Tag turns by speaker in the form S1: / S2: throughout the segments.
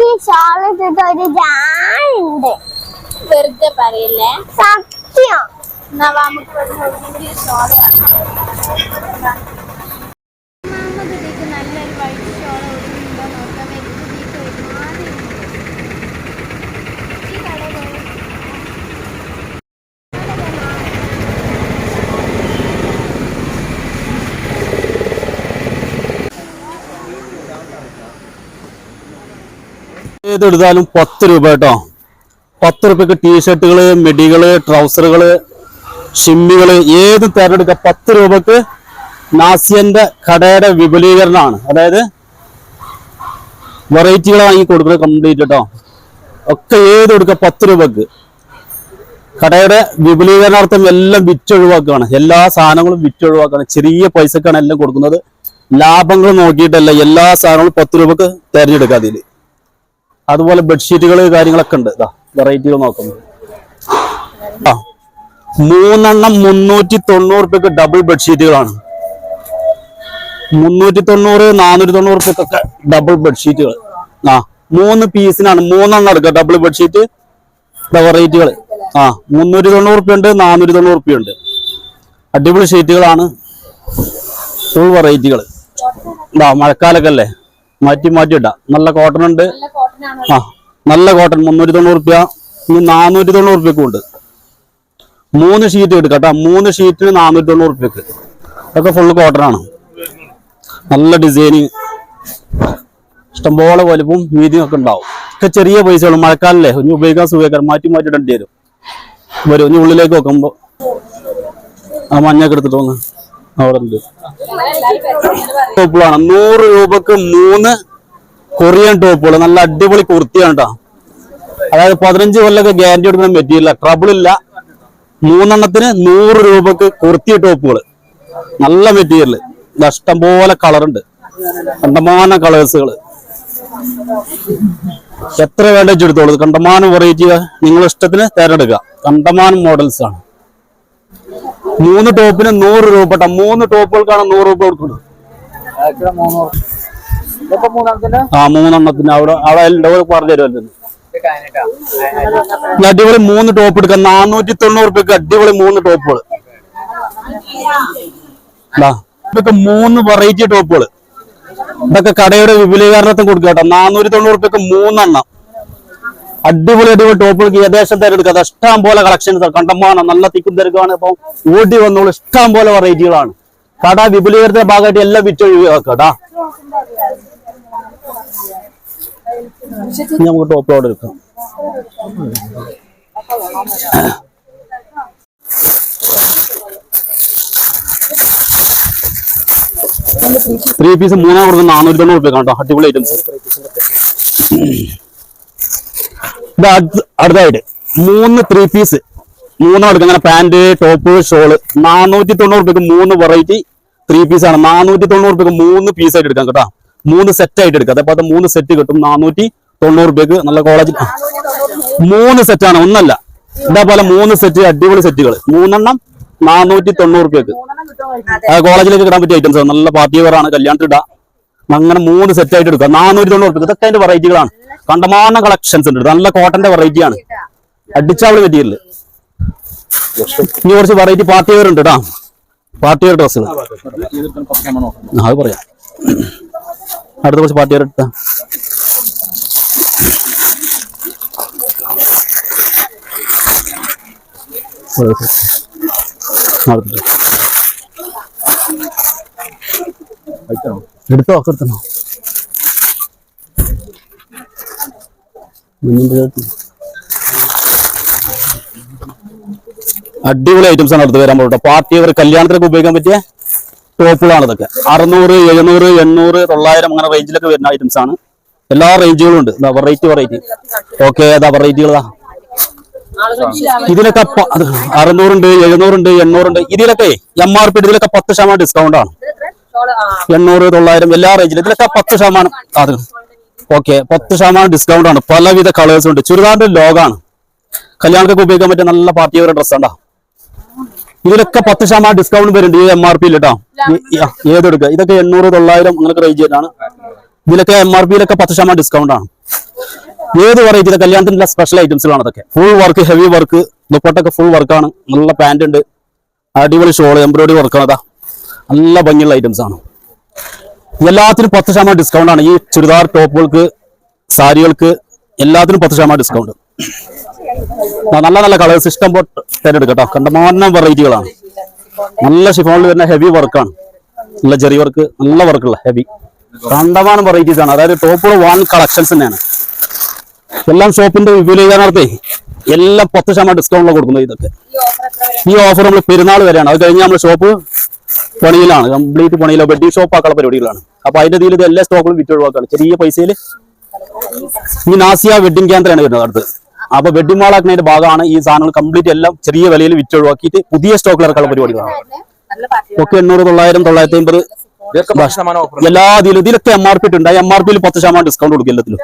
S1: എനിക്ക് ഷോൾ ഇട്ടിട്ട് ഒരു ജാനുണ്ട്
S2: വെറുതെ പറയില്ലേ?
S1: സത്യം.
S2: നമുക്ക് ഷോൾ നല്ലൊരു വൈറ്റ് ഷോൾ ഒടുങ്ങുന്നുണ്ടോ നോക്കാൻ വേണ്ടിയിട്ട് ഒരുമാതിരി ഈ കടയിൽ പോയി
S3: ഏതെടുത്താലും പത്ത് രൂപ കേട്ടോ. പത്ത് രൂപയ്ക്ക് ടീഷർട്ടുകൾ മെഡികൾ ട്രൗസറുകൾ ഷിമ്മികൾ ഏത് തിരഞ്ഞെടുക്കുക പത്ത് രൂപക്ക് നാസിയന്റെ കടയുടെ വിപുലീകരണമാണ്. അതായത് വെറൈറ്റികൾ വാങ്ങി കൊടുക്കുന്നത് കംപ്ലീറ്റ് കേട്ടോ. ഒക്കെ ഏത് കൊടുക്കുക പത്ത് രൂപക്ക് കടയുടെ വിപുലീകരണാർത്ഥം എല്ലാം വിറ്റൊഴിവാക്കുകയാണ്. എല്ലാ സാധനങ്ങളും വിറ്റൊഴിവാക്കുകയാണ്. ചെറിയ പൈസക്കാണ് എല്ലാം കൊടുക്കുന്നത്. ലാഭങ്ങൾ നോക്കിയിട്ടല്ല എല്ലാ സാധനങ്ങളും പത്ത് രൂപക്ക് തിരഞ്ഞെടുക്കുക അതിൽ അതുപോലെ ബെഡ്ഷീറ്റുകൾ കാര്യങ്ങളൊക്കെ ഉണ്ട്. ഇതാ വെറൈറ്റികൾ നോക്കുന്നത് ആ മൂന്നെണ്ണം മുന്നൂറ്റി തൊണ്ണൂറ് രൂപയ്ക്ക് ഡബിൾ ബെഡ്ഷീറ്റുകളാണ് മുന്നൂറ്റി തൊണ്ണൂറ് നാനൂറ്റി തൊണ്ണൂറ് രൂപയ്ക്കൊക്കെ ഡബിൾ ബെഡ്ഷീറ്റുകൾ ആ മൂന്ന് പീസിനാണ് മൂന്നെണ്ണം എടുക്കുക ഡബിൾ ബെഡ്ഷീറ്റ് വെറൈറ്റികൾ ആ മുന്നൂറ്റി തൊണ്ണൂറ് റുപ്യ നാനൂറ്റി തൊണ്ണൂറ് റുപ്യ അടിപൊളി ഷീറ്റുകളാണ് ഫുൾ വെറൈറ്റികൾ ഇതാ മഴക്കാലൊക്കെ അല്ലേ? മാറ്റി മാറ്റി ഇടാം. നല്ല കോട്ടൺ ഉണ്ട്. ആ നല്ല കോട്ടൺ മുന്നൂറ്റി തൊണ്ണൂറ് റുപ്യ. ഇനി നാനൂറ്റി തൊണ്ണൂറ് റുപ്യക്കും ഉണ്ട്. മൂന്ന് ഷീറ്റ് എടുക്കാം കേട്ടോ. മൂന്ന് ഷീറ്റിന് നാനൂറ്റി തൊണ്ണൂറ് റുപ്യക്ക്. ഇതൊക്കെ ഫുള്ള് കോട്ടൺ ആണ്. നല്ല ഡിസൈനിങ് ഇഷ്ടംപോലെ വലുപ്പവും വീതിയും ഒക്കെ ഉണ്ടാവും. ഒക്കെ ചെറിയ പൈസകൾ മഴക്കാലല്ലേ. ഇനി ഉപയോഗിക്കാൻ സുഖം മാറ്റി മാറ്റി ഇടേണ്ടി വരും. വരും. ഇനി ഉള്ളിലേക്ക് വെക്കുമ്പോ ആ മഞ്ഞൊക്കെ എടുത്തിട്ട് വന്ന് അവിടെ ഉണ്ട്. ടോപ്പുകളാണ് നൂറ് രൂപക്ക് മൂന്ന് കൊറിയൻ ടോപ്പുകൾ നല്ല അടിപൊളി കുർത്തിയാണ് കേട്ടോ അതായത് പതിനഞ്ച് കൊല്ലൊക്കെ ഗ്യാരണ്ടി കൊടുക്കുന്ന മെറ്റീരിയൽ ട്രബിൾ ഇല്ല. മൂന്നെണ്ണത്തിന് നൂറ് രൂപക്ക് കുർത്തി ടോപ്പുകൾ. നല്ല മെറ്റീരിയൽ ഇഷ്ടം പോലെ കളറുണ്ട് കണ്ടമാനം കളേഴ്സുകൾ എത്ര വേണ്ട വെച്ചെടുത്തോളൂ. കണ്ടമാനം വെറൈറ്റി നിങ്ങൾ ഇഷ്ടത്തിന് തിരഞ്ഞെടുക്കുക. കണ്ടമാനം മോഡൽസ് ആണ്. മൂന്ന് ടോപ്പിന് നൂറ് രൂപ. മൂന്ന് ടോപ്പുകൾക്കാണ് നൂറ് രൂപ കൊടുക്കുന്നത്. ആ മൂന്നെണ്ണത്തിന്. അവിടെ അവിടെ എല്ലാവരും പറഞ്ഞു തരുമല്ലോ അടിപൊളി മൂന്ന് ടോപ്പ് എടുക്കാം. നാനൂറ്റി തൊണ്ണൂറ് റുപ്യക്ക് അടിപൊളി മൂന്ന് ടോപ്പുകൾ ഇതൊക്കെ മൂന്ന് വെറൈറ്റി ടോപ്പുകൾ ഇതൊക്കെ കടയുടെ വിപുലീകരണത്തിന് കൊടുക്കുക കേട്ടോ. നാനൂറ്റി തൊണ്ണൂറ് റുപ്യക്ക് മൂന്നെണ്ണം. അടിപൊളി അടിപൊളി ടോപ്പുകൾക്ക് ഏകദേശം തിരഞ്ഞെടുക്കുക ഇഷ്ടം പോലെ കളക്ഷൻ കണ്ടമാനം നല്ല തിക്കും തിരക്കാണ് ഇപ്പം ഓടി വന്നോളൂ. ഇഷ്ടം പോലെ വെറൈറ്റികളാണ് കട വിപുലീകരണത്തിന്റെ ഭാഗമായിട്ട് എല്ലാം വിറ്റൊഴിവാക്കാം നമുക്ക് ടോപ്പ് ലോഡ് എടുക്കാം. ത്രീ പീസ് മൂന്നാം കൊടുക്കുന്ന നാനൂറ്റി തൊണ്ണൂറ് രൂപ കേട്ടോ അടിപൊളി ഐറ്റംസ് ഇത് അടുത്തായിട്ട് മൂന്ന് ത്രീ പീസ് മൂന്ന് കൊടുക്കുന്ന പാന്റ് ടോപ്പ് ഷോൾ നാനൂറ്റി തൊണ്ണൂറ് രൂപയ്ക്ക് മൂന്ന് വെറൈറ്റി ത്രീ പീസ് ആണ്. നാനൂറ്റി തൊണ്ണൂറ് രൂപയ്ക്ക് മൂന്ന് പീസ് ആയിട്ട് എടുക്കാം കേട്ടോ. മൂന്ന് സെറ്റ് ആയിട്ട് എടുക്കാം. അതേപോലെ മൂന്ന് സെറ്റ് കിട്ടും. നാനൂറ്റി തൊണ്ണൂറ് രൂപയ്ക്ക് നല്ല കോളേജിൽ മൂന്ന് സെറ്റ് ആണ്. ഒന്നല്ല. ഇതേപോലെ മൂന്ന് സെറ്റ് അടിപൊളി സെറ്റുകൾ മൂന്നെണ്ണം നാനൂറ്റി തൊണ്ണൂറ് രൂപയ്ക്ക് കോളേജിലേക്ക് കിടാൻ പറ്റിയ ഐറ്റംസ് നല്ല പാർട്ടി കല്യാണത്തിൽ ഇടാം. അങ്ങനെ മൂന്ന് സെറ്റ് ആയിട്ട് എടുക്കുക നാനൂറ്റി തൊണ്ണൂറ് രൂപ ഇതൊക്കെ അതിന്റെ വെറൈറ്റികളാണ് കണ്ടമാനം കളക്ഷൻസ് ഉണ്ട്. നല്ല കോട്ടന്റെ വെറൈറ്റി ആണ്. അടിച്ചാവളി മെറ്റീരിയൽ ഇനി കുറച്ച് വെറൈറ്റി പാർട്ടി വെയർ ഉണ്ട് കേട്ടോ. പാർട്ടി വെയർ ഡ്രസ്സുകൾ അത് പറയാം. അടുത്ത കുറച്ച് പാർട്ടിയുടെ എടുത്താ എടുത്തോ ഒക്കെ എടുത്തോ. അടിപൊളി ഐറ്റംസ് ആണ് അടുത്ത് വരാൻ പോകുന്നത് പാർട്ടി അവർ കല്യാണത്തിനൊക്കെ ഉപയോഗിക്കാൻ പറ്റിയ ടോപ്പുകളാണ് ഇതൊക്കെ. അറുന്നൂറ് എഴുന്നൂറ് എണ്ണൂറ് തൊള്ളായിരം അങ്ങനെ റേഞ്ചിലൊക്കെ വരുന്ന ഐറ്റംസ് ആണ്. എല്ലാ റേഞ്ചുകളും ഉണ്ട്. വെറൈറ്റി വെറൈറ്റി ഓക്കെ അതാ വെറൈറ്റികളാ ഇതിലൊക്കെ അറുന്നൂറുണ്ട് എഴുന്നൂറുണ്ട് എണ്ണൂറുണ്ട്. ഇതിലൊക്കെ എം ആർ പി ഇതിലൊക്കെ പത്ത് ശതമാനം ഡിസ്കൗണ്ട് ആണ്. എണ്ണൂറ് തൊള്ളായിരം എല്ലാ റേഞ്ചിലും ഇതിലൊക്കെ പത്ത് ശതമാനം അത്. ഓക്കെ പത്ത് ശതമാനം ഡിസ്കൗണ്ട് ആണ്. പലവിധ കളേഴ്സ് ഉണ്ട്. ചുരിദാറിന്റെ ലോഗാണ് കല്യാണത്തൊക്കെ ഉപയോഗിക്കാൻ പറ്റിയ നല്ല പാർട്ടി ഡ്രസ്സാണ്ടാ ഇതിലൊക്കെ പത്ത് ശതമാനം ഡിസ്കൗണ്ട് വരുന്നുണ്ട്. ഈ എം ആർ പിയിൽ കേട്ടോ ഏതെടുക്കുക ഇതൊക്കെ എണ്ണൂറ് തൊള്ളായിരം അങ്ങനൊക്കെ റേഞ്ച് ആണ് ഇതിലൊക്കെ എം ആർ പിയിലൊക്കെ പത്ത് ശതമാനം ഡിസ്കൗണ്ട് ആണ്. ഏത് വെറൈറ്റി കല്യാണത്തിന്റെ സ്പെഷ്യൽ ഐറ്റംസുകളാണ് അതൊക്കെ ഫുൾ വർക്ക് ഹെവി വർക്ക് ദുപ്പട്ടൊക്കെ ഫുൾ വർക്കാണ് നല്ല പാന്റ് ഉണ്ട്. അടിപൊളി ഷോൾ എംബ്രോയിഡറി വർക്കാണ് അതാ. നല്ല ഭംഗിയുള്ള ഐറ്റംസ് ആണ്. എല്ലാത്തിനും പത്ത് ശതമാനം ഡിസ്കൗണ്ട് ആണ്. ഈ ചുരിദാർ ടോപ്പുകൾക്ക് സാരികൾക്ക് എല്ലാത്തിനും പത്ത് ശതമാനം ഡിസ്കൗണ്ട് നല്ല നല്ല കളേഴ്സ് ഇഷ്ടം പോലെ തിരഞ്ഞെടുക്കാം കേട്ടോ. കണ്ടമാനം വെറൈറ്റികളാണ് നല്ല ഷിഫോണിൽ തന്നെ ഹെവി വർക്കാണ് നല്ല ചെറിയ വർക്ക് നല്ല വർക്കുള്ള ഹെവി കണ്ടമാനം വെറൈറ്റീസ് ആണ്. അതായത് ടോപ്പ് വൺ കളക്ഷൻസ് തന്നെയാണ്. എല്ലാം ഷോപ്പിന്റെ വിപുലീകരണത്തെ എല്ലാം പത്ത് ശതമാനം ഡിസ്കൗണ്ടിലാണ് കൊടുക്കുന്നത് ഇതൊക്കെ. ഈ ഓഫർ നമ്മൾ പെരുന്നാൾ വരെയാണ്. അത് കഴിഞ്ഞ് നമ്മൾ ഷോപ്പ് പണിയിലാണ്. കംപ്ലീറ്റ് പണിയിലോ. വെഡ്ഡിംഗ് ഷോപ്പ് ആക്കാനുള്ള പരിപാടികളാണ്. അപ്പൊ അതിന്റെ ഇതിൽ ഇത് എല്ലാ സ്റ്റോക്കുകളും വിറ്റ് ചെറിയ പൈസയിൽ ഈ നാസിയ വെഡിങ് കേന്ദ്രമാണ് വരുന്നത് അടുത്ത്. അപ്പൊ മാൾ ഭാഗമാണ് ഈ സാധനങ്ങൾ കംപ്ലീറ്റ് എല്ലാം ചെറിയ വിലയിൽ വിറ്റ് ഒഴിവാക്കിയിട്ട് പുതിയ സ്റ്റോക്കിൽ ഇറക്കാനുള്ള പരിപാടികളാണ് ഒക്കെ എണ്ണൂറ് തൊള്ളായിരം തൊള്ളായിരത്തി അമ്പത് എല്ലാ ഇതിലും ഇതിലൊക്കെ എം ആർ പി ഉണ്ട് എം ആർ പിയിൽ പത്ത് ശതമാനം ഡിസ്കൗണ്ട് കൊടുക്കും എല്ലാത്തിലും.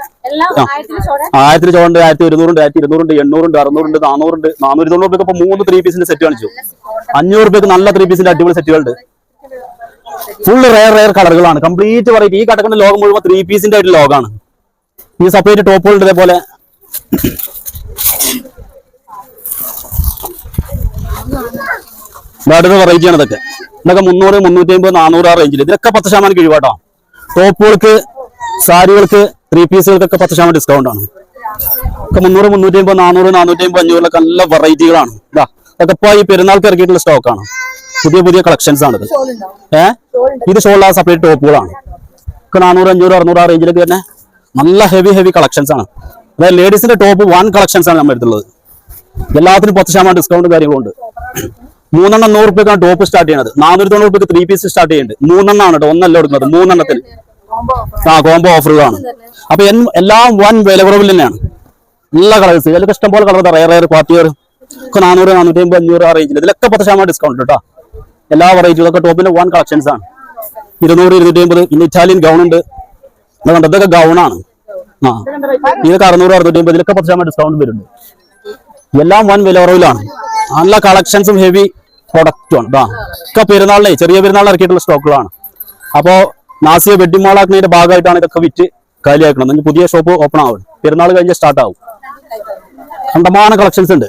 S3: ആയിരത്തി ചോണ്ട് ആയിരത്തി ഒരുന്നൂറുണ്ട് ആയിരത്തി ഇരുന്നൂറുണ്ട് എണ്ണൂറുണ്ട് അറുന്നൂറുണ്ട് നാനൂറുണ്ട് നാനൂറ്റി തൊണ്ണൂറ് ഇപ്പൊ മൂന്ന് ത്രീ പീസിന്റെ സെറ്റ് കാണിച്ചു. അഞ്ഞൂറ് രൂപയ്ക്ക് നല്ല ത്രീ പീസിന്റെ അടിപൊളി സെറ്റുകളുണ്ട് ഫുൾ റെയർ റെയർ കളറുകളാണ്. കംപ്ലീറ്റ് വെറൈറ്റി ഈ കടക്കുന്ന ലോകം മുഴുവൻ ത്രീ പീസിന്റെ ആയിട്ട് ലോഗാണ്. ഈ സെപ്പറേറ്റ് ടോപ്പുകളുണ്ട് ഇതേപോലെ. അടുത്ത വെറൈറ്റിയാണ് ഇതൊക്കെ. ഇതൊക്കെ മുന്നൂറ് മുന്നൂറ്റി അമ്പത് നാനൂറ് ആ റേഞ്ചിൽ ഇതിലൊക്കെ പത്ത് ശതമാനം കിഴിവാട്ടോ. ടോപ്പുകൾക്ക് സാരികൾക്ക് ത്രീ പീസുകൾക്കൊക്കെ പത്ത് ശതമാനം ഡിസ്കൗണ്ട് ആണ്. ഒക്കെ മുന്നൂറ് മുന്നൂറ്റി അമ്പത് നാനൂറ് നാനൂറ്റി അമ്പത് അഞ്ഞൂറിലൊക്കെ നല്ല വെറൈറ്റികളാണ് ഇതാ ഇതൊക്കെ ഇപ്പൊ ഈ പെരുന്നാൾക്ക് ഇറക്കിയിട്ടുള്ള സ്റ്റോക്കാണ് പുതിയ പുതിയ കളക്ഷൻസ് ആണ് ഇത്. ഏഹ് ഇത് ഷോളാ സെപ്പറേറ്റ് ടോപ്പുകളാണ് ഒക്കെ നാനൂറ് അഞ്ഞൂറ് അറുന്നൂറ് ആ റേഞ്ചിലൊക്കെ തന്നെ നല്ല ഹെവി ഹെവി കളക്ഷൻസ് ആണ്. അതായത് ലേഡീസിന്റെ ടോപ്പ് വൺ കളക്ഷൻസ് ആണ് നമ്മൾ എടുത്തുള്ളത് എല്ലാത്തിനും പത്ത് ശതമാനം ഡിസ്കൗണ്ട് കാര്യങ്ങളുണ്ട് മൂന്നെണ്ണം നൂറ് റുപ്യക്കാണ് ടോപ്പ് സ്റ്റാർട്ട് ചെയ്യുന്നത് നാനൂറ്റി തൊണ്ണൂറ് റുപ്യക്ക് ത്രീ പീസ് സ്റ്റാർട്ട് ചെയ്യുന്നുണ്ട് മൂന്നെണ്ണമാണ് കേട്ടോ ഒന്നല്ല എടുക്കുന്നത് മൂന്നെണ്ണത്തിന്. ആ കോംബോ ഓഫറുകളാണ് അപ്പൊ എല്ലാം വൻ വില കുറവിൽ തന്നെയാണ്. നല്ല കളേഴ്സ് ഇതിലൊക്കെ ഇഷ്ടംപോലെ കളർ റയർ റയർ വെയർ ഒക്കെ നാനൂറ് നാനൂറ്റി അമ്പത് അഞ്ഞൂറ് ആ റേഞ്ചിൽ ഇതിലൊക്കെ പത്ത് ശതമാനം ഡിസ്കൗണ്ട് കേട്ടോ. എല്ലാ വെറൈറ്റികളൊക്കെ ടോപ്പിന്റെ വൺ കളക്ഷൻസ് ആണ്. ഇരുന്നൂറ് ഇരുന്നൂറ്റി അമ്പത് പിന്നെ ഇറ്റാലിയൻ ഗൗൺ ഉണ്ട് ഇതൊക്കെ ഗൗൺ ആണ്. ആ. ഇതൊക്കെ അറുന്നൂറ് അറുന്നൂറ്റി അമ്പത് ഇതിലൊക്കെ പത്ത് ശതമാനം ഡിസ്കൗണ്ട് വരുന്നുണ്ട്. എല്ലാം വൻ വില കുറവിലാണ്. നല്ല കളക്ഷൻസും ഹെവി പ്രൊഡക്റ്റും ആണ്. കേട്ടോ ഒക്കെ പെരുന്നാളിനെ ചെറിയ പെരുന്നാളിൽ ഇറക്കിയിട്ടുള്ള സ്റ്റോക്കുകളാണ് അപ്പോ നാസിയ വെഡിങ് മാളാക്കുന്നതിന്റെ ഭാഗമായിട്ടാണ് ഇതൊക്കെ വിറ്റ് കാലിയാക്കണം എന്നിട്ട് പുതിയ ഷോപ്പ് ഓപ്പൺ ആവും. പെരുന്നാൾ കഴിഞ്ഞ് സ്റ്റാർട്ട് ആവും. കണ്ടമാന കളക്ഷൻസ് ഉണ്ട്.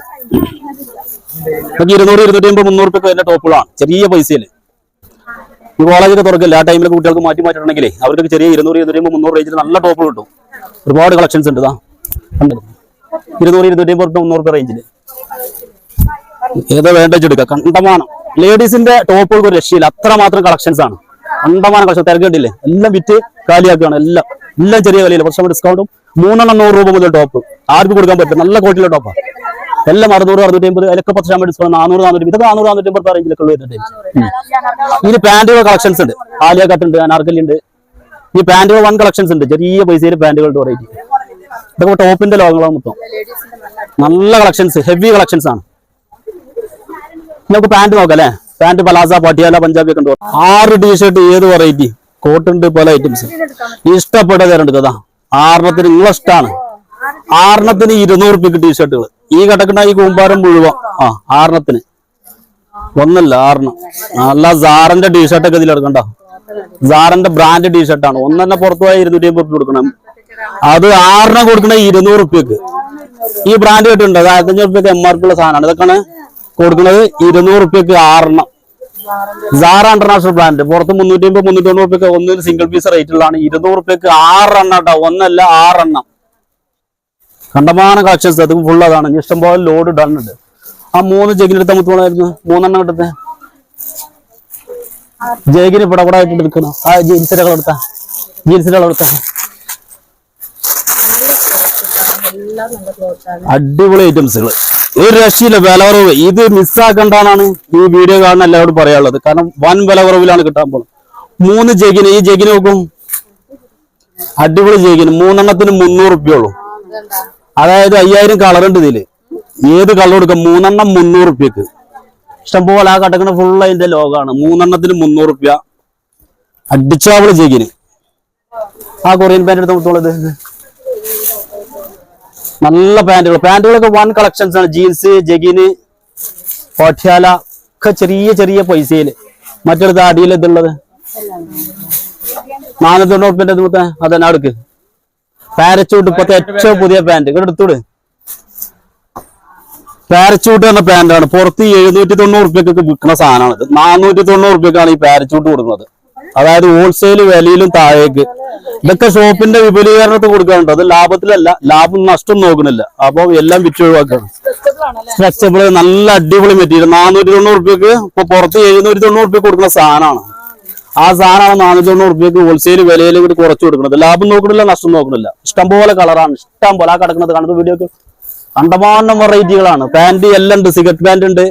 S3: ഇതൊക്കെ ഇരുന്നൂറ് ഇരുന്നൂറ്റി അമ്പത് മുന്നൂറ് റുപ്യ വരുന്ന ടോപ്പുകളാണ് ചെറിയ പൈസയിൽ. ഈ കോളേജൊക്കെ തുറക്കില്ല. ആ ടൈമിൽ കുട്ടികൾക്ക് മാറ്റി മാറ്റിട്ടുണ്ടെങ്കിൽ അവർക്ക് ചെറിയ ഇരുന്നൂറ് ഇരുന്നൂറ്റി അമ്പത് മുന്നൂറ് റേഞ്ചിൽ നല്ല ടോപ്പ് കിട്ടും. ഒരുപാട് കളക്ഷൻസ് ഉണ്ട്. ഇതാ കണ്ടോ? ഇരുന്നൂറ് ഇരുന്നൂറ്റി അമ്പത് രൂപ മുന്നൂറ് രൂപ റേഞ്ചിൽ ഏതാ വേണ്ട എടുക്കാം. കണ്ടമാനം. ലേഡീസിന്റെ ടോപ്പുകൾക്ക് ഒരു രക്ഷയില്ല. അത്ര മാത്രം കളക്ഷൻസ് ആണ്. കണ്ടമാനം കളക്ഷൻ തിരക്കേണ്ടില്ലേ എല്ലാം വിറ്റ് കാലിയാക്കുകയാണ്. എല്ലാം. എല്ലാം ചെറിയ വിലയില്ല കുറച്ചും ഡിസ്കൗണ്ടും മൂന്നെണ്ണം നൂറ് രൂപ മുതൽ ടോപ്പ് ആർക്കും കൊടുക്കാൻ പറ്റും? നല്ല ക്വാളിറ്റിയിലെ ടോപ്പാണ് എല്ലാം അറുന്നൂറ് അറുന്നൂറ്റി അമ്പത്. അതിലൊക്കെ പത്ത് ശതമാനം ഡിസ്കൗണ്ട് നാനൂറ് നാനൂറ്റി ഇതൊക്കെ നാനൂറ് നാനൂറ്റി അമ്പത് റേഞ്ചിലൊക്കെ വരുന്നുണ്ട്. ഇനി പാന്റുകൾ കളക്ഷൻസ് ഉണ്ട്. ആലിയ കട്ട് ഉണ്ട് അനാർക്കലി ഉണ്ട്. ഈ പാന്റുകൾ വൺ കളക്ഷൻസ് ഉണ്ട്. ചെറിയ പൈസയിൽ പാന്റുകളുടെ വെറൈറ്റി ഇതൊക്കെ ടോപ്പിന്റെ ലോകങ്ങളാണ് മൊത്തം. നല്ല കളക്ഷൻസ് ഹെവി കളക്ഷൻസ് ആണ്. നമുക്ക് പാന്റ് നോക്കാം അല്ലേ? പാന്റ് പലാസ പട്ടിയാല പഞ്ചാബി ഒക്കെ ഉണ്ട്. ആറ് ടീഷർട്ട് ഏത് വെറൈറ്റി കോട്ട് ഉണ്ട് പല ഐറ്റംസ് ഇഷ്ടപ്പെട്ട തരണ്ട് കഥ ആറെണ്ണത്തിന് നിങ്ങളെ ഇഷ്ടമാണ് ആറെണ്ണത്തിന് ഇരുന്നൂറ് റുപ്യക്ക് ടീഷർട്ടുകൾ ഈ കിടക്കുന്ന ഈ കൂമ്പാരം മുഴുവൻ. ആ ആറെണ്ണത്തിന്. ഒന്നല്ല ആറെണ്ണം. നല്ല സാറിന്റെ ടീഷർട്ടൊക്കെ ഇതിൽ എടുക്കണ്ട. സാറിന്റെ ബ്രാൻഡ് ടീഷർട്ടാണ് ഒന്നെന്നെ പുറത്തു പോയി ഇരുന്നൂറ്റി അമ്പത് കൊടുക്കണം. അത് ആറിനെ കൊടുക്കണ ഇരുന്നൂറ് റുപ്യക്ക് ഈ ബ്രാൻഡ് കേട്ടിട്ടുണ്ട്? അത് ആയിരത്തഞ്ഞൂറ് റുപ്യക്ക് എം ആർ പി ഉള്ള സാധനമാണ്. ഇതൊക്കെയാണ് കൊടുക്കുന്നത് ഇരുന്നൂറ് റുപ്യക്ക് ആറെണ്ണം. സാറ ഇന്റർനാഷണൽ ബ്രാൻഡ് പുറത്ത് മുന്നൂറ്റി അമ്പത് മുന്നൂറ്റി റുപ്യക്ക് ഒന്നിന് സിംഗിൾ പീസ് റേറ്റ് ഉള്ളതാണ്. ഇരുന്നൂറ് റുപ്യക്ക് ആറെണ്ണം കേട്ടോ. ഒന്നല്ല ആറെണ്ണം. കണ്ടമാനം കളക്ഷൻസ് അത് ഫുൾ അതാണ്. ഇഷ്ടം ഇഷ്ടംപോലെ ലോഡ് ഇടാനുണ്ട്. ആ മൂന്ന് ജഗിനെടുത്ത മുത്തോളായിരുന്നു മൂന്നെണ്ണം എടുത്തേ ജഗിന് ആയിട്ട് എടുക്കണം. ആ ജീൻസിന്റെ കളർ എടുത്ത. ജീൻസിന്റെ കളർ എടുത്ത. അടിപൊളി ഐറ്റംസുകൾ ഒരു രക്ഷയില്ല വില കുറവ്. ഇത് മിസ്സാക്കണ്ടാണ് ഈ വീഡിയോ കാണുന്ന എല്ലാവരോടും പറയാനുള്ളത്. കാരണം വൻ വില കുറവിലാണ് കിട്ടാൻ പോകുന്നത്. മൂന്ന് ജഗിന് ഈ ജഗിന് നോക്കും. അടിപൊളി ജഗിന് മൂന്നെണ്ണത്തിന് മുന്നൂറ് ഉള്ളൂ. അതായത് അയ്യായിരം കളർ ഉണ്ട് ഇതിൽ. ഏത് കളർ കൊടുക്കാം മൂന്നെണ്ണം മുന്നൂറ് റുപ്യക്ക് ഇഷ്ടംപോലെ ആ കടക്കണ ഫുൾ അതിന്റെ ലോകാണ് മൂന്നെണ്ണത്തിന് മുന്നൂറ് റുപ്യ അടിച്ചാവൾ ജഗിന് ആ കൊറിയൻ പാന്റ് എടുത്ത് കൊടുത്തോളത് നല്ല പാന്റുകൾ. പാന്റുകളൊക്കെ വൺ കളക്ഷൻസ് ആണ്. ജീൻസ് ജഗിന് പട്യാല ഒക്കെ ചെറിയ ചെറിയ പൈസയിൽ മറ്റൊരു അടിയിൽ ഇതുള്ളത്? നാനൂറ്റി തൊണ്ണൂറ് റുപ്യന്റെ മുത്തേ അടുക്ക് പാരച്ചൂട്ട് ഇപ്പത്തെ ഏറ്റവും പുതിയ പാന്റ്. ഇവിടെ എടുത്തൂട്? പാരച്ചൂട്ട് എന്ന പാന്റാണ്. പുറത്ത് എഴുന്നൂറ്റി തൊണ്ണൂറ് റുപ്യക്കൊക്കെ വിൽക്കുന്ന സാധനമാണ് നാനൂറ്റി തൊണ്ണൂറ് റുപ്യക്കാണ് ഈ പാരച്ചൂട്ട് കൊടുക്കുന്നത്. അതായത് ഹോൾസെയിൽ വിലയിലും താഴേക്ക്. ഇതൊക്കെ ഷോപ്പിന്റെ വിപുലീകരണത്തിൽ കൊടുക്കാറുണ്ട്. അത് ലാഭത്തിലല്ല ലാഭം നഷ്ടം നോക്കുന്നില്ല. അപ്പൊ എല്ലാം വിറ്റ് ഒഴിവാക്കണം. സ്ട്രെച്ചബിൾ നല്ല അടിപൊളി മെറ്റീരിയൽ നാനൂറ്റി തൊണ്ണൂറ് റുപ്യക്ക് ഇപ്പൊ പുറത്ത് എഴുന്നൂറ്റി തൊണ്ണൂറ് റുപ്യ കൊടുക്കുന്ന സാധനമാണ്. ആ സാധനമാണ് നാനൂറ്റി തൊണ്ണൂറ് റുപ്യക്ക് ഹോൾസെയിൽ വിലയിൽ കൂടി കുറച്ച് കൊടുക്കുന്നത്. ലാഭം നോക്കണില്ല നഷ്ടം നോക്കണില്ല ഇഷ്ടം പോലെ കളറാണ് ഇഷ്ടം പോലെ ആ കിടക്കുന്നത് കാണുന്ന വീഡിയോക്ക് കണ്ടമാനം വെറൈറ്റികളാണ് പാന്റ് എല്ലാം ഉണ്ട് സിഗരറ്റ് പാന്റ് ഉണ്ട്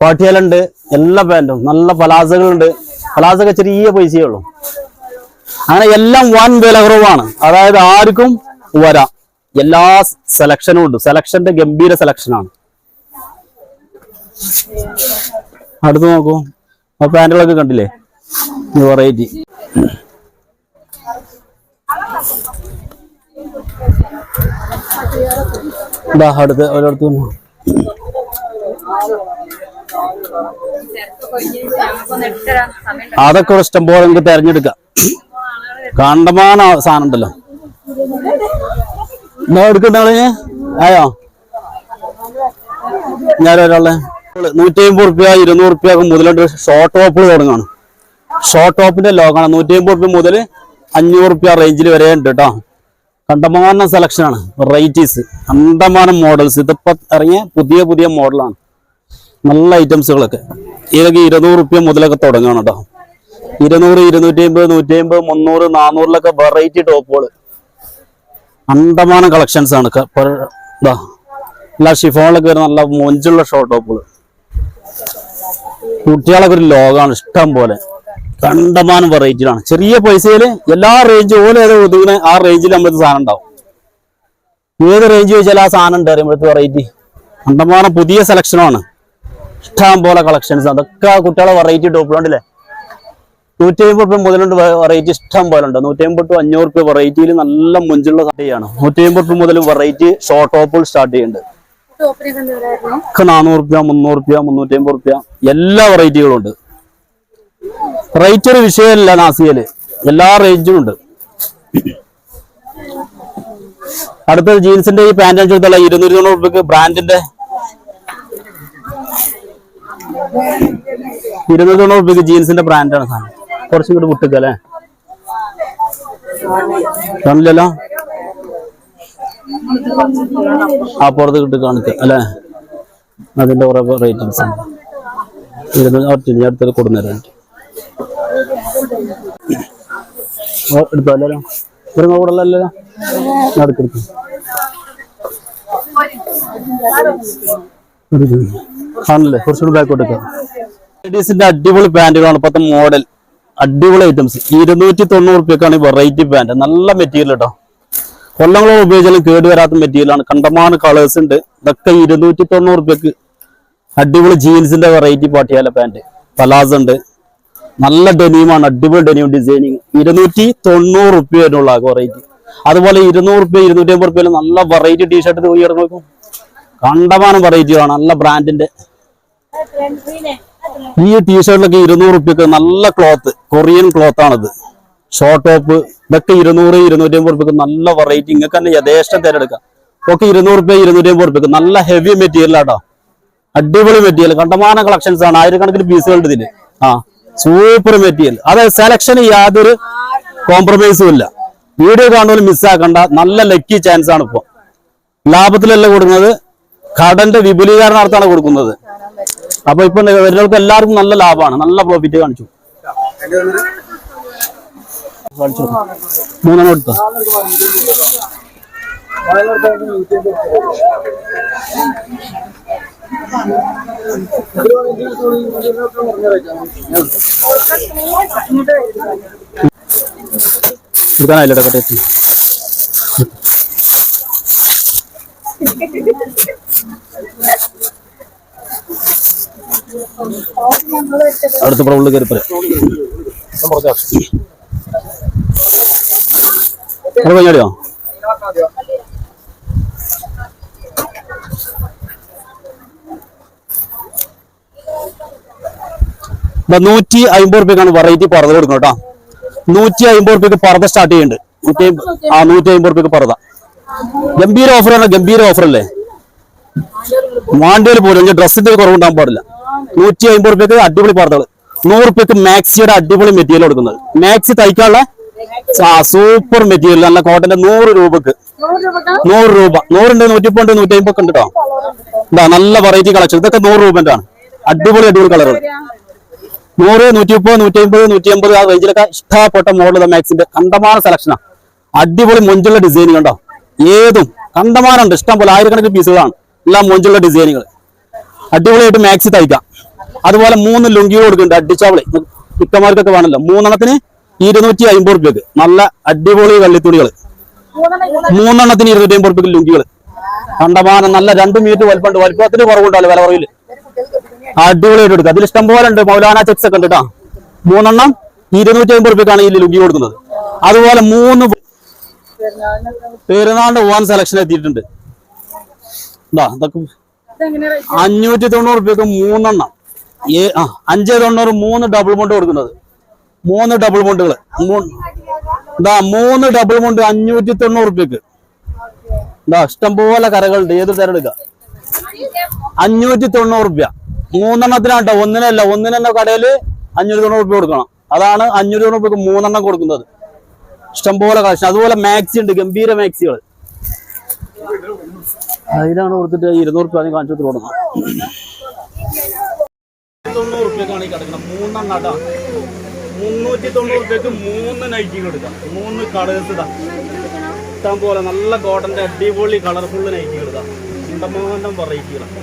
S3: പാട്ടിയാലുണ്ട് എല്ലാ പാന്റും നല്ല പലാസകളുണ്ട് പലാസൊക്കെ ചെറിയ പൈസയേ ഉള്ളൂ. അങ്ങനെ എല്ലാം വൻ വില കുറവാണ്. അതായത് ആർക്കും വരാം. എല്ലാ സെലക്ഷനും ഉണ്ട്. സെലക്ഷന്റെ ഗംഭീര സെലക്ഷനാണ് അടുത്ത് നോക്കൂ. ആ കണ്ടില്ലേ? വെറൈറ്റി അടുത്ത് ഒരിടത്ത്. അതൊക്കെ ഇവിടെ ഇഷ്ടം പോലെ നമുക്ക് തെരഞ്ഞെടുക്കാം. കണ്ടമാന സാധനം ഉണ്ടല്ലോ. എന്നാ എടുക്കണ്ടേ ആയോ? ഞാൻ ഒരാളെ. നൂറ്റി അമ്പത് റുപ്യ ഇരുന്നൂറ് റുപ്യ മുതലുണ്ട് ഷോർട്ട് ടോപ്പ് തുടങ്ങാണ് ഷോർട്ട് ടോപ്പിന്റെ ലോകാണ് നൂറ്റി അമ്പത് റുപ്യ മുതൽ അഞ്ഞൂറ് റുപ്യ റേഞ്ചിൽ വരെ ഉണ്ട് കേട്ടോ കണ്ടമാന സെലക്ഷനാണ് വെറൈറ്റീസ് കണ്ടമാനം മോഡൽസ് ഇതിപ്പോ ഇറങ്ങിയ പുതിയ പുതിയ മോഡലാണ് നല്ല ഐറ്റംസുകളൊക്കെ. ഇതൊക്കെ ഇരുന്നൂറ് റുപ്യ മുതലൊക്കെ തുടങ്ങണം കേട്ടോ ഇരുന്നൂറ് ഇരുന്നൂറ്റി അമ്പത് നൂറ്റി അമ്പത് മുന്നൂറ് നാനൂറിലൊക്കെ വെറൈറ്റി ടോപ്പുകൾ അണ്ടമാനം കളക്ഷൻസ് ആണ് എല്ലാ ഷിഫോണിലൊക്കെ വരുന്ന നല്ല മൊഞ്ചുള്ള ഷോർട്ട് ടോപ്പുകൾ കുട്ടികളൊക്കെ ഒരു ലോകമാണ് ഇഷ്ടം പോലെ. കണ്ടമാനം വെറൈറ്റിയിലാണ് ചെറിയ പൈസയിൽ എല്ലാ റേഞ്ച് ഓരോ ഏതോ ഒതുങ്ങുന്ന ആ റേഞ്ചിൽ നമ്മളത് സാധനം ഉണ്ടാവും. ഏത് റേഞ്ച് ചോദിച്ചാൽ ആ സാധനം ഉണ്ട്. അറിയുമ്പോഴത്തെ വെറൈറ്റി കണ്ടമാനം പുതിയ സെലക്ഷനാണ് ഇഷ്ടം പോലെ കളക്ഷൻസ് അതൊക്കെ കുട്ടികളെ വെറൈറ്റി ടോപ്പിലുണ്ടല്ലേ നൂറ്റി അമ്പത് റുപ്യ മുതലുണ്ട് വെറൈറ്റി ഇഷ്ടം പോലെ ഉണ്ട്. നൂറ്റി അമ്പത് ടു അഞ്ഞൂറ് റുപ്യ വെറൈറ്റിയിൽ നല്ല മുഞ്ചുള്ള കട്ടയാണ് നൂറ്റി അമ്പത് റുപ്യ മുതൽ വെറൈറ്റി ഷോർട്ട് ടോപ്പുകൾ സ്റ്റാർട്ട് ചെയ്യുന്നുണ്ട്. നാനൂറ് റുപ്യ മുന്നൂറ് റുപ്യ മുന്നൂറ്റി അമ്പത് റുപ്യ എല്ലാ വെറൈറ്റികളും ഉണ്ട്. റേറ്റ് ഒരു വിഷയമല്ല നാസിയൽ എല്ലാ റേഞ്ചും ഉണ്ട്. അടുത്തത് ജീൻസിന്റെ ഈ പാന്റ് അഞ്ചെടുത്തുള്ള ഇരുന്നൂറ്റി തൊണ്ണൂറ് റുപ്യക്ക് ബ്രാൻഡിന്റെ തൊണ്ണൂറ് റുപ്യക്ക് ജീൻസിന്റെ ബ്രാൻഡാണ് സാധനം. കുറച്ചും കൂടി വിട്ടുക അല്ലേ? കാണില്ലല്ലോ ആ പുറത്ത് കിട്ടി കാണിക്ക അല്ലേ? അതിന്റെ കുറെ റേറ്റിംഗ്സ് ഉണ്ട് ഇരുന്നൂറ്റി ഞാൻ അടുത്തത് കൊടുന്നേരം എടുത്തല്ലോ ഇവരുന്ന കൂടെ അല്ലല്ലോ? ആണല്ലേ? കുറച്ചുകൂടി ബാക്കോട്ട് എടുക്കാം ലേഡീസിന്റെ അടിപൊളി പാന്റുകളാണ് ഇപ്പോഴത്തെ മോഡൽ അടിപൊളി ഐറ്റംസ് ഇരുന്നൂറ്റി തൊണ്ണൂറ് റുപ്യക്കാണ് ഈ വെറൈറ്റി പാന്റ് നല്ല മെറ്റീരിയൽ കേട്ടോ കൊല്ലങ്ങളോ ഉപയോഗിച്ചാലും കേട് വരാത്ത മെറ്റീരിയലാണ് കണ്ടമാന കളേഴ്സ് ഉണ്ട്. ഇതൊക്കെ ഇരുന്നൂറ്റി തൊണ്ണൂറ് റുപ്യക്ക് അടിപൊളി ജീൻസിന്റെ വെറൈറ്റി പാട്ടിയാല പാന്റ് പലാസ് ഉണ്ട്. നല്ല ഡെനിയുമാണ് അടിപൊളി ഡെനിയും ഡിസൈനിങ് ഇരുന്നൂറ്റി തൊണ്ണൂറ് റുപ്യ വരുന്നുള്ള വെറൈറ്റി അതുപോലെ ഇരുന്നൂറ് റുപ്യ ഇരുന്നൂറ്റി അമ്പത് റുപ്യയിൽ നല്ല വെറൈറ്റി ടീഷർട്ട് പോയി നോക്കും കണ്ടമാനം വെറൈറ്റിയാണ് നല്ല ബ്രാൻഡിന്റെ ഈ ടീഷർട്ടിലൊക്കെ ഇരുന്നൂറ് റുപ്യക്ക് നല്ല ക്ലോത്ത് കൊറിയൻ ക്ലോത്ത് ആണിത്. ഷോർട്ട് ടോപ്പ് ഇതൊക്കെ ഇരുന്നൂറ് ഇരുന്നൂറ്റി അമ്പത് റുപ്യക്ക് നല്ല വെറൈറ്റി ഇങ്ങനെ തന്നെ യഥേഷ്ടം തിരഞ്ഞെടുക്കാം. ഒക്കെ ഇരുന്നൂറ് റുപ്യ ഇരുന്നൂറ്റി അമ്പത് റുപ്യക്ക് നല്ല ഹെവി മെറ്റീരിയൽ ആട്ടോ. അടിപൊളി മെറ്റീരിയൽ കണ്ടമാന കളക്ഷൻസ് ആണ്. ആയിരക്കണക്കിന് പീസുകളുണ്ട് ഇതിന് ആ സൂപ്പർ മെറ്റീരിയൽ അത് സെലക്ഷന് യാതൊരു കോംപ്രമൈസും ഇല്ല. വീഡിയോ കാണുമ്പോൾ മിസ്സാക്കണ്ട നല്ല ലക്കി ചാൻസ് ആണ് ഇപ്പൊ. ലാഭത്തിലല്ല കൊടുക്കുന്നത്? കടന്റെ വിപുലീകരണാർത്ഥാണ് കൊടുക്കുന്നത്. അപ്പൊ ഇപ്പൊ വരുന്നവർക്ക് എല്ലാവർക്കും നല്ല ലാഭമാണ്. നല്ല പ്രോഫിറ്റ് കാണിച്ചു. കാണിച്ചു. മൂന്നെണ്ണം എടുത്തോ? അടുത്ത അത് കഴിഞ്ഞോ നൂറ്റി അമ്പത് റുപ്യക്കാണ് വെറൈറ്റി പറത കൊടുക്കുന്നത് കേട്ടോ. നൂറ്റി അമ്പത് റുപ്യക്ക് പറത സ്റ്റാർട്ട് ചെയ്യുന്നുണ്ട്. നൂറ്റി ആ നൂറ്റി അമ്പത് റുപ്യക്ക് പറത ഗംഭീര ഓഫറാണ് ഗംഭീര ഓഫർ അല്ലേ? മാണ്ടിയിൽ പോലും ഡ്രസ്സിന്റെ കുറവുണ്ടാകാൻ പാടില്ല. നൂറ്റി അമ്പത് റുപ്യക്ക് അടിപൊളി പർദ്ദകൾ നൂറ് റുപ്യക്ക് മാക്സിയുടെ അടിപൊളി മെറ്റീരിയൽ കൊടുക്കുന്നത്. മാക്സി തയ്ക്കാനുള്ള സൂപ്പർ മെറ്റീരിയൽ. നല്ല കോട്ടന്റെ നൂറ് രൂപക്ക്. നൂറ് രൂപ. നൂറുണ്ട് നൂറ്റിപ്പണ്ട് നൂറ്റി അമ്പത് ഉണ്ട് കേട്ടോ നല്ല വെറൈറ്റി കളക്ഷൻ ഇതൊക്കെ നൂറ് രൂപന്റെ ആണ്. അടിപൊളി അടിപൊളി കളറുകൾ നൂറ് നൂറ്റി മുപ്പത് നൂറ്റി അമ്പത് നൂറ്റി അമ്പത് ആ റേഞ്ചിലൊക്കെ ഇഷ്ടപ്പെട്ട മോഡൽ മാക്സിന്റെ. കണ്ടമാന സെലക്ഷനാണ് അടിപൊളി മുഞ്ചുള്ള ഡിസൈൻ കണ്ടോ? ഏതും. കണ്ടമാനുണ്ട് ഇഷ്ടം പോലെ ആയിരക്കണക്കിന് പീസുകളാണ് എല്ലാം മൊഞ്ചുള്ള ഡിസൈനുകൾ അടിപൊളിയായിട്ട് മാക്സി തയ്ക്കാം. അതുപോലെ മൂന്ന് ലുങ്കികൾ കൊടുക്കുന്നുണ്ട് അടിച്ചാവളി. മിക്കമാർക്കൊക്കെ വേണമല്ലോ. മൂന്നെണ്ണത്തിന് ഇരുന്നൂറ്റി അമ്പത് റുപ്യക്ക് നല്ല അടിപൊളി കള്ളിത്തുണികൾ മൂന്നെണ്ണത്തിന് ഇരുന്നൂറ്റി അമ്പത് റുപ്യക്ക് ലുങ്കികൾ കണ്ടമാനം നല്ല രണ്ട് മീറ്റർ വലിപ്പമുണ്ട്. വലിപ്പത്തിന് കുറവുണ്ടല്ലോ വില കുറവിൽ അടിപൊളിയായിട്ട് എടുക്കുക അതിൽ ഇഷ്ടം പോലെ ഉണ്ട്. മൗലാന ചെക്സ് ഒക്കെ ഉണ്ട് കേട്ടോ. മൂന്നെണ്ണം ഇരുന്നൂറ്റി അമ്പത് റുപ്യക്കാണ് ഈ ലുങ്കി കൊടുക്കുന്നത്. അതുപോലെ മൂന്ന് പെരുന്നാളിന്റെ ഓൺ സെലക്ഷൻ എത്തിയിട്ടുണ്ട്. ഇതൊക്കെ അഞ്ഞൂറ്റി തൊണ്ണൂറ് റുപ്യക്ക് മൂന്നെണ്ണം. ഏ ആ അഞ്ചേ തൊണ്ണൂറ് മൂന്ന് ഡബിൾ മുണ്ട് കൊടുക്കുന്നത്. മൂന്ന് ഡബിൾ മുണ്ടുകൾ ഇതാ മൂന്ന് ഡബിൾ മുണ്ട് അഞ്ഞൂറ്റി തൊണ്ണൂറ് റുപ്യക്ക്. ഇതാ ഇഷ്ടംപോലെ കരകളുണ്ട്. ഏത് തരം എടുക്കുക അഞ്ഞൂറ്റി തൊണ്ണൂറ് റുപ്യ. മൂന്നെണ്ണത്തിനാട്ടോ ഒന്നിനല്ല. ഒന്നിന് കടയിൽ അഞ്ഞൂറ്റി തൊണ്ണൂറ് റുപ്യ കൊടുക്കണം. അതാണ് അഞ്ഞൂറ്റി തൊണ്ണൂറ് റുപ്യക്ക് മൂന്നെണ്ണം കൊടുക്കുന്നത്. ഇഷ്ടംപോലെ കളക്ഷൻ അതുപോലെ മാക്സി ഉണ്ട്. ഗംഭീര മാക്സികൾ അതിലാണ് കൊടുത്തിട്ട് ഇരുന്നൂറ് രൂപ അതിന് കാണിച്ചു കൊടുക്കണം തൊണ്ണൂറ് റുപ്യക്കാണ് ഈ കിടക്കുന്നത് മൂന്നെണ്ണം കട. മുന്നൂറ്റി തൊണ്ണൂറ് രൂപയ്ക്ക് മൂന്ന് നൈറ്റികൾ എടുക്കാം മൂന്ന് കളേഴ്സ് ഇടാം. ഇഷ്ടം പോലെ നല്ല കോട്ടന്റെ അടിപൊളി കളർഫുൾ നൈറ്റികൾ ഇതാ ഇണ്ടമാനം വെറൈറ്റികളാണ്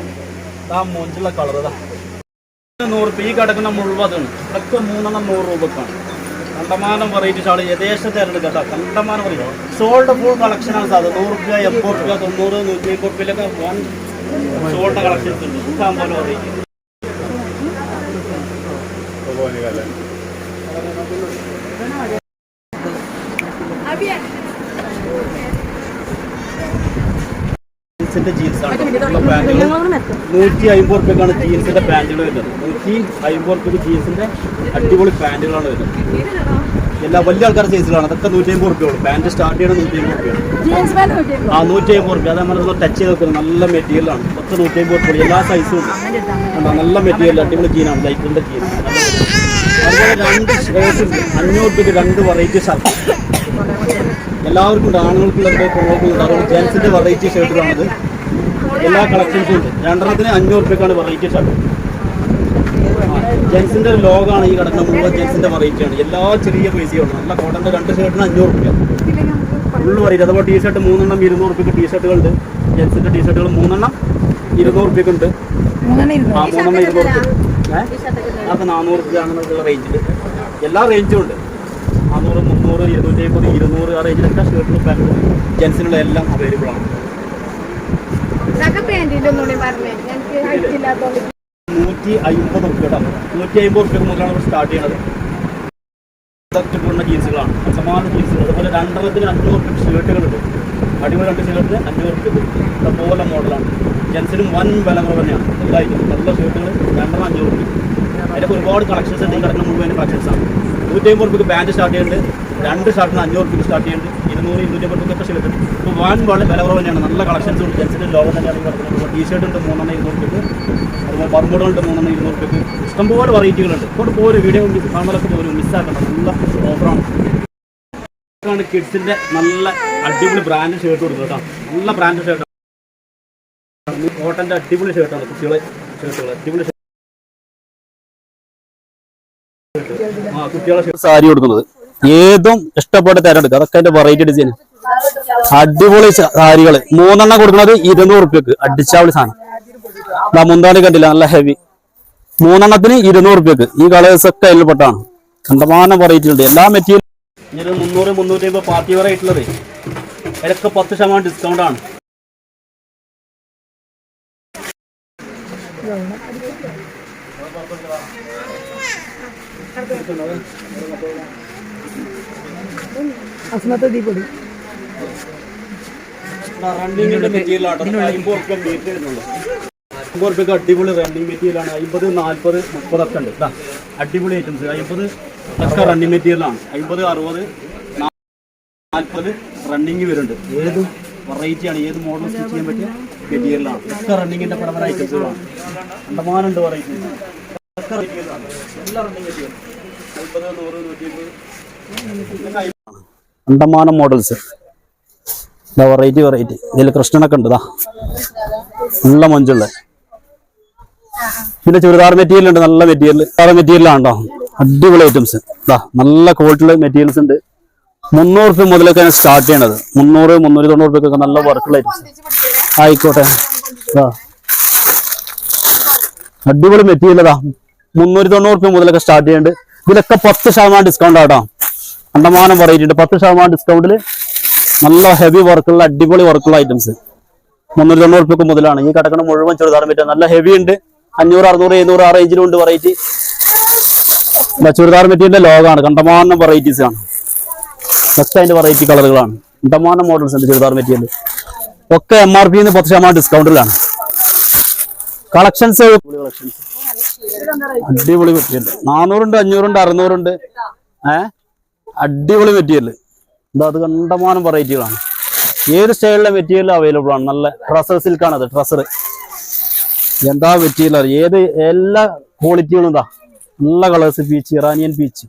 S3: ഇതാ മോഞ്ചുള്ള കളർ ഇതാ. നൂറ് രൂപ ഈ കിടക്കുന്ന മുഴുവതാണ് ഇതൊക്കെ മൂന്നെണ്ണം നൂറ് രൂപക്കാണ്. കണ്ടമാനം വെറൈറ്റി ഷാൾ യഥേഷ്ടം തിരഞ്ഞെടുക്കട്ടോ കണ്ടമാനം വെറൈറ്റി ഷോളുടെ ഫുൾ കളക്ഷനാണ് സാധനം. നൂറ് രൂപ എൺപത് രൂപ തൊണ്ണൂറ് നൂറ്റി അമ്പത് രൂപയിലൊക്കെ വൺ ഷോളിന്റെ കളക്ഷൻസ് ഉണ്ട് ഇഷ്ടം പോലെ വെറൈറ്റി ജീൻസിന്റെ ജീൻസ് ആണ്. പാന്റുകൾ നൂറ്റി അമ്പത് റുപ്യക്കാണ് ജീൻസിന്റെ പാന്റുകൾ വരുന്നത്. നൂറ്റി അമ്പത് റുപ്യക്ക് ജീൻസിന്റെ അടിപൊളി പാന്റുകളാണ് വരുന്നത്. എല്ലാ വലിയ ആൾക്കാരുടെ സൈസിലാണ് അതൊക്കെ നൂറ്റി അമ്പത് റുപ്യുള്ളൂ പാന്റ് സ്റ്റാർട്ട് ചെയ്യണ നൂറ്റി അമ്പത് റുപ്യാണ് ആ നൂറ്റി അമ്പത് റുപ്യ അത് നമ്മൾ ടച്ച് ചെയ്ത് നോക്കുന്നത് നല്ല മെറ്റീരിയലാണ് പത്ത് നൂറ്റി അമ്പത് റുപ്യ എല്ലാ സൈസും ഉണ്ട്. നല്ല മെറ്റീരിയൽ അടിപൊളി ജീനാണ് ലൈറ്റിന്റെ ജീൻ അതുപോലെ രണ്ട് ഷർട്ട് ഉണ്ട്. അഞ്ഞൂറ് റുപ്യക്ക് രണ്ട് വെറൈറ്റി ഷർട്ട് എല്ലാവർക്കും ഉണ്ട്. ആണുങ്ങൾക്കുള്ള പെണ്ണുങ്ങൾക്കുള്ള ജെൻസിന്റെ വെറൈറ്റി ഷർട്ടുകളാണത് എല്ലാ കളക്ഷൻസും ഉണ്ട്. രണ്ടെണ്ണത്തിന് അഞ്ഞൂറ് റുപ്യക്കാണ് വെറൈറ്റി ഷർട്ട് ജെൻസിന്റെ ഒരു ലോഗാണ് ഈ കിടക്കുന്ന മുഴുവൻ ജെൻസിന്റെ വെറൈറ്റി ആണ്. എല്ലാ ചെറിയ പൈസയുള്ളൂ നല്ല കോട്ടന്റെ രണ്ട് ഷർട്ടിന് അഞ്ഞൂറ് രൂപ. ഫുള്ള് വെറൈറ്റി അഥവാ ടീ ഷർട്ട് മൂന്നെണ്ണം ഇരുന്നൂറ് രൂപയ്ക്ക് ടീ ഷർട്ടുകളുണ്ട് ജെൻസിന്റെ ടീ ഷർട്ടുകൾ മൂന്നെണ്ണം ഇരുന്നൂറ് റുപ്യക്ക് ഉണ്ട്. ആ മൂന്നെണ്ണം ഇരുന്നൂറ് റുപ്യ അതൊക്കെ നാനൂറ് റുപ്യ അങ്ങനെയുള്ള റേഞ്ചിൽ എല്ലാ റേഞ്ചും ഉണ്ട്. നാനൂറ് മുന്നൂറ് ഇരുന്നൂറ്റി അമ്പത് ഇരുന്നൂറ് ആ റേഞ്ചിലൊക്കെ ഷർട്ടുകൾ പാന്റും ജെൻസിനുള്ള എല്ലാം അവൈലബിൾ ആണ്. നൂറ്റി അയിമ്പത് റുപ്യ നൂറ്റി അയിമ്പത് റുപ്യ മുതലാണ് നമ്മൾ സ്റ്റാർട്ട് ചെയ്യണത്. കൂടുന്ന ജീൻസുകളാണ് സമാന ജീൻസുകൾ അതുപോലെ രണ്ടെണ്ണത്തിന് അഞ്ഞൂറ് റുപ്യ ഷർട്ടുകളുണ്ട് അടിപൊളി രണ്ട് ഷർട്ടിന് അഞ്ഞൂറ് റുപ്യ അതുപോലെ മോഡലാണ് ജെൻസിനും വൻ വില കുറവ് തന്നെയാണ്. എല്ലാ നല്ല ഷർട്ടുകൾ രണ്ടെണ്ണം അഞ്ഞൂറ് റുപ്യ അതിന്റെ ഒരുപാട് കളക്ഷൻസ് ഉണ്ട്. ഈ കിടക്കുന്ന മുഴുവൻ കളക്ഷൻസാണ് നൂറ്റി അമ്പത് റുപ്യക്ക് ബാൻഡ് സ്റ്റാർട്ട് ചെയ്യുന്നുണ്ട്. രണ്ട് ഷർട്ടിന് അഞ്ഞൂറ് റുപ്യക്ക് സ്റ്റാർട്ട് ചെയ്യുന്നുണ്ട്. ഇരുന്നൂറ് ഇരുന്നൂറ്റി റുപ്യൊക്കെ ഷർട്ട് ഇപ്പോൾ വൺ വളരെ വില കുറവ് തന്നെയാണ്. നല്ല കളക്ഷൻസ് ഉണ്ട്. ജെൻസിന്റെ ലോകം തന്നെയാണ് ടീ ഷർട്ട് ഉണ്ട് മൂന്നെണ്ണം ഇരുന്നൂറ് രൂപ അതുപോലെ പറമ്പോടുകളുണ്ട് മൂന്നെണ്ണം ഇരുന്നൂറ് രൂപ ഇഷ്ടംപോലെ വെറൈറ്റികളുണ്ട് ഇപ്പോൾ പോലും വീഡിയോ കാണലൊക്കെ പോലും മിസ്സാക്കണം നല്ല ഓഫറാണ് ാണ് കിഡ്സിന്റെ നല്ല അടിപൊളി ബ്രാൻഡ് ഷർട്ട് കൊടുക്കുന്നത് കേട്ടോ. നല്ല ബ്രാൻഡ് ഷർട്ട് കോട്ടന്റെ അടിപൊളി ഷർട്ടാണ് കുട്ടികളെ. ഷർട്ടുകൾ അടിപൊളി ആ കുട്ടികളെ സാരി കൊടുക്കുന്നത്. ഏതും ഇഷ്ടപ്പെട്ട തിരഞ്ഞെടുക്കുക. അതൊക്കെ അതിന്റെ വെറൈറ്റി ഡിസൈൻ അടിപൊളി സാരികൾ. മൂന്നെണ്ണം കൊടുക്കുന്നത് ഇരുന്നൂറ് റുപ്യക്ക് അടിച്ചാവളി സാധനം. മുന്താണി കണ്ടില്ല നല്ല ഹെവി മൂന്നെണ്ണത്തിന് ഇരുന്നൂറ് റുപ്യക്ക് ഈ കളേഴ്സ് ഒക്കെ അതിൽ പെട്ടാണ്. കണ്ടമാനം വെറൈറ്റി ഉണ്ട്. എല്ലാ മെറ്റീരിയൽ മുന്നൂറ് മുന്നൂറ്റി അമ്പത് പാർട്ടി വെയർ ആയിട്ടുള്ളത്. പത്ത് ശതമാനം ഡിസ്കൗണ്ട് ആണ്. മെറ്റീരിയൽ അമ്പത് മീറ്റർ വരുന്നുള്ളൂ. അമ്പത് റുപ്യക്ക് അടിപൊളി റണ്ണിങ് മെറ്റീരിയൽ ആണ്. അമ്പത് നാൽപ്പത് മുപ്പതൊക്കെ ഉണ്ട്. അടിപൊളി ഐറ്റംസ് അമ്പത് ഒക്കെ റണ്ണിങ് മെറ്റീരിയലാണ് അമ്പത് അറുപത് നാൽപ്പത് റണ്ണിങ് വരുന്നുണ്ട്. ഏത്? വെറൈറ്റി ആണ്. ഏത് മോഡൽ സ്റ്റിച്ച് ചെയ്യാൻ പറ്റിയ മെറ്റീരിയലാണ് ഒക്കെ റണ്ണിങ്ങിന്റെ പല പല ഐറ്റംസുകളാണ് അണ്ടമാനുണ്ട് വെറൈറ്റി ഒക്കെ മെറ്റീരിയലാണ് എല്ലാ റണ്ണിങ് മെറ്റീരിയൽ നാൽപ്പത് നൂറ് നൂറ്റി അണ്ടമാനം മോഡൽസ് ഇതാ വെറൈറ്റി വെറൈറ്റി ഇതിൽ കൃഷ്ണനൊക്കെ ഉണ്ട് നല്ല മഞ്ചുള്ള പിന്നെ ചുരിദാർ മെറ്റീരിയൽ ഉണ്ട് നല്ല മെറ്റീരിയൽ ചുരിദാർ മെറ്റീരിയൽ ആണോ അടിപൊളി ഐറ്റംസ് ഇതാ നല്ല ക്വാളിറ്റിയുള്ള മെറ്റീരിയൽസ് ഉണ്ട്. മുന്നൂറ് രൂപ മുതലൊക്കെ സ്റ്റാർട്ട് ചെയ്യണത്. മുന്നൂറ് മുന്നൂറ്റി തൊണ്ണൂറ് രൂപയ്ക്കൊക്കെ നല്ല വർക്കുള്ള ഐറ്റംസ് ആയിക്കോട്ടെ. അടിപൊളി മെറ്റീരിയൽ ഇതാ മുന്നൂറ്റി തൊണ്ണൂറ് രൂപ മുതലൊക്കെ സ്റ്റാർട്ട് ചെയ്യുന്നുണ്ട് ഇതിലൊക്കെ പത്ത് ശതമാനം ഡിസ്കൗണ്ട് ആട്ടോ അണ്ടമാനം വെറൈറ്റി ഉണ്ട്. പത്ത് ശതമാനം ഡിസ്കൗണ്ടിൽ നല്ല ഹെവി വർക്കുള്ള അടിപൊളി വർക്കുള്ള ഐറ്റംസ് മുന്നൂറ്റി തൊണ്ണൂറ് രൂപയ്ക്ക് മുതലാണ്. ഈ കടക്കണ മുഴുവൻ ചുരിദാറും പറ്റുക നല്ല ഹെവി ഉണ്ട്. അഞ്ഞൂറ് അറുന്നൂറ് എഴുന്നൂറ് ആ റേഞ്ചിലും ഉണ്ട് വെറൈറ്റി ചുരിദാർ മെറ്റീരിയലിന്റെ ലോകമാണ് കണ്ടമാനം വെറൈറ്റീസ് ആണ്. ബെസ്റ്റ് അതിന്റെ വെറൈറ്റി കളറുകളാണ്. കണ്ടമാനം മോഡൽസ് ഉണ്ട് ചുരിദാർ മെറ്റീരിയൽ ഒക്കെ എം ആർ പിന്ന് പത്ത് ശതമാനം ഡിസ്കൗണ്ടിലാണ് കളക്ഷൻസ് കളക്ഷൻസ് അടിപൊളി മെറ്റീരിയൽ നാനൂറുണ്ട് അഞ്ഞൂറുണ്ട് അറുന്നൂറുണ്ട്. ഏ? അടിപൊളി മെറ്റീരിയൽ എന്താ അത് കണ്ടമാനം വെറൈറ്റികളാണ്. ഏത് സ്റ്റൈലിലെ മെറ്റീരിയൽ അവൈലബിൾ ആണ്. നല്ല ട്രസർ സിൽക്കാണ് അത് ട്രസർ എന്താ മെറ്റീരിയൽ ഏത് എല്ലാ ക്വാളിറ്റികളും ഇതാ. നല്ല കളേഴ്സ് പീച്ച് ഇറാനിയൻ പീച്ച്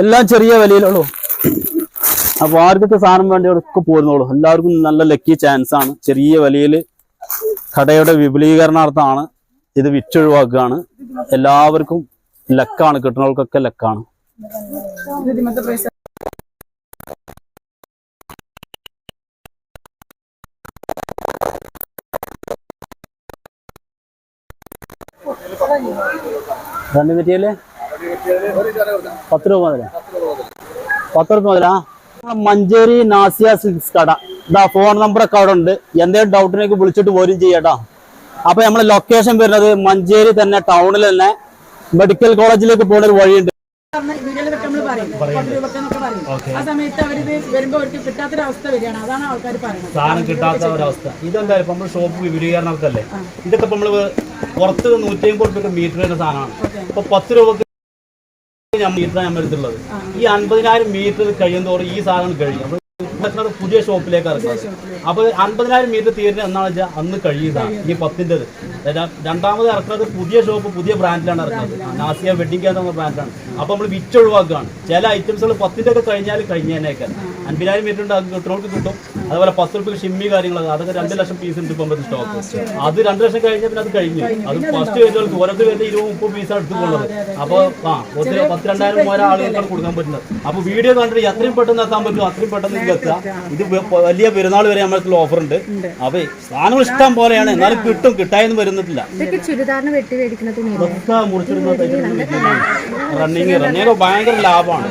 S3: എല്ലാം ചെറിയ വിലയിലുള്ളൂ. അപ്പൊ ആർക്കൊക്കെ സാധനം വേണ്ടിയവർക്ക് പോരുന്നുള്ളൂ എല്ലാവർക്കും നല്ല ലക്കി ചാൻസ് ആണ്. ചെറിയ വിലയിൽ കടയുടെ വിപുലീകരണാർത്ഥമാണ് ഇത് വിറ്റൊഴിവാക്കുകയാണ്. എല്ലാവർക്കും ലക്കാണ് കിട്ടുന്നവർക്കൊക്കെ ലക്കാണ് രണ്ട് മെറ്റീരിയൽ പത്ത് രൂപ മുതലാ. പത്ത് രൂപ മുതലാ? മഞ്ചേരി നാസിയ സിൽക്സ് കട. ഇതാ ഫോൺ നമ്പറൊക്കെ അവിടെ ഉണ്ട്. എന്തെങ്കിലും ഡൗട്ടിനേക്ക് വിളിച്ചിട്ട് പോരും ചെയ്യട്ടോ. അപ്പൊ നമ്മളെ ലൊക്കേഷൻ വരുന്നത് മഞ്ചേരി തന്നെ ടൗണിൽ തന്നെ. മെഡിക്കൽ കോളേജിലേക്ക് പോകുന്ന ഒരു വഴിയുണ്ട്.
S4: വീഡിയോയിലൊക്കെ നമ്മൾ പറയും. പത്ത് രൂപക്കെന്നൊക്കെ പറയും. ആ സമയത്ത് അവരിത് വരുമ്പോ അവർക്ക് കിട്ടാത്തൊരവസ്ഥ വരികയാണ്. അതാണ് ആൾക്കാർ പറയുന്നത്.
S3: സാധനം കിട്ടാത്ത ഒരവസ്ഥ ഇതെന്താ ഇപ്പൊ നമ്മൾ ഷോപ്പ് വിപുലീകരണമൊക്കെ ഇതൊക്കെ ഇപ്പൊ നമ്മൾ പുറത്ത് നൂറ്റി അമ്പത് രൂപ മീറ്റർ വരുന്ന സാധനമാണ്. ഇപ്പൊ പത്ത് രൂപക്ക് ഞാൻ മീറ്റർ നമ്മൾ എടുത്തുള്ളത്. ഈ അൻപതിനായിരം മീറ്റർ കഴിയുന്നതോറും ഈ സാധനം കഴിയും. അപ്പൊ പുതിയ ഷോപ്പിലേക്ക് ഇറക്കുന്നത് അപ്പൊ അൻപതിനായിരം മീറ്റർ തീരുന്ന എന്നാണെന്ന് വെച്ചാൽ അന്ന് കഴിയുന്നതാണ് ഈ പത്തിന്റെത്. രണ്ടാമത് ഇറക്കുന്നത് പുതിയ ഷോപ്പ് പുതിയ ബ്രാൻഡിലാണ് ഇറക്കുന്നത്. നാസിയ വെഡിങ് കെയർ എന്ന ബ്രാൻഡാണ്. അപ്പൊ നമ്മൾ വിറ്റൊഴിവാക്കുകയാണ് ചില ഐറ്റംസുകൾ പത്തിന്റെ ഒക്കെ കഴിഞ്ഞാൽ കഴിഞ്ഞതിനേക്ക് അൻപതിനായിരം മീറ്റർ ഉണ്ട് അത് കിട്ടുന്നവർക്ക് കിട്ടും. അതുപോലെ പത്ത് റുപ്യ ഷിമ്മി കാര്യങ്ങളൊക്കെ അതൊക്കെ രണ്ട് ലക്ഷം പീസ് ഉണ്ട് ഇപ്പം സ്റ്റോക്ക് അത് രണ്ട് ലക്ഷം കഴിഞ്ഞാൽ പിന്നെ അത് കഴിഞ്ഞു. അത് ഫസ്റ്റ് വരുന്നവർക്ക് ഓരോരുത്തർ വരുന്ന ഇരുപത് മുപ്പത് പീസാണ് എടുത്തുകൊള്ളത് അപ്പോൾ ആ ഒത്തിരി പത്ത് രണ്ടായിരം മൂവായിരം ആളുകൾക്കാണ് കൊടുക്കാൻ പറ്റുന്നത്. അപ്പോൾ വീഡിയോ കണ്ടിട്ട് എത്രയും പെട്ടെന്ന് എത്താൻ പറ്റും അത്രയും പെട്ടെന്ന് നിങ്ങൾക്ക് എത്തുക ഇത് വലിയ പെരുന്നാൾ വരെ നമ്മൾക്ക് ഓഫർ ഉണ്ട്. അപ്പൊ സാധനങ്ങൾ ഇഷ്ടം പോലെയാണ്. എന്നാലും കിട്ടും. കിട്ടായെന്ന് വരുന്നില്ല റണ്ണിങ് റണ്ണിങ് ഭയങ്കര ലാഭമാണ്.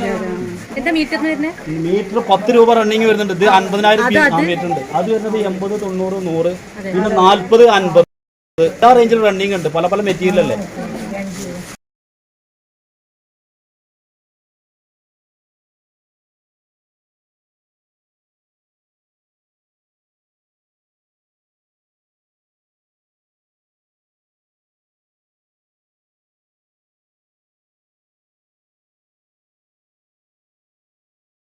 S3: മീറ്റർ പത്ത് രൂപ റണ്ണിങ് വരുന്നുണ്ട്. ഇത് അൻപതിനായിരം മീറ്റർ ഉണ്ട് അത്? വരുന്നത് എൺപത് തൊണ്ണൂറ് നൂറ് പിന്നെ നാല്പത് അൻപത്. എല്ലാ റേഞ്ചിൽ റണ്ണിങ് ഉണ്ട്. പല പല മെറ്റീരിയൽ അല്ലേ?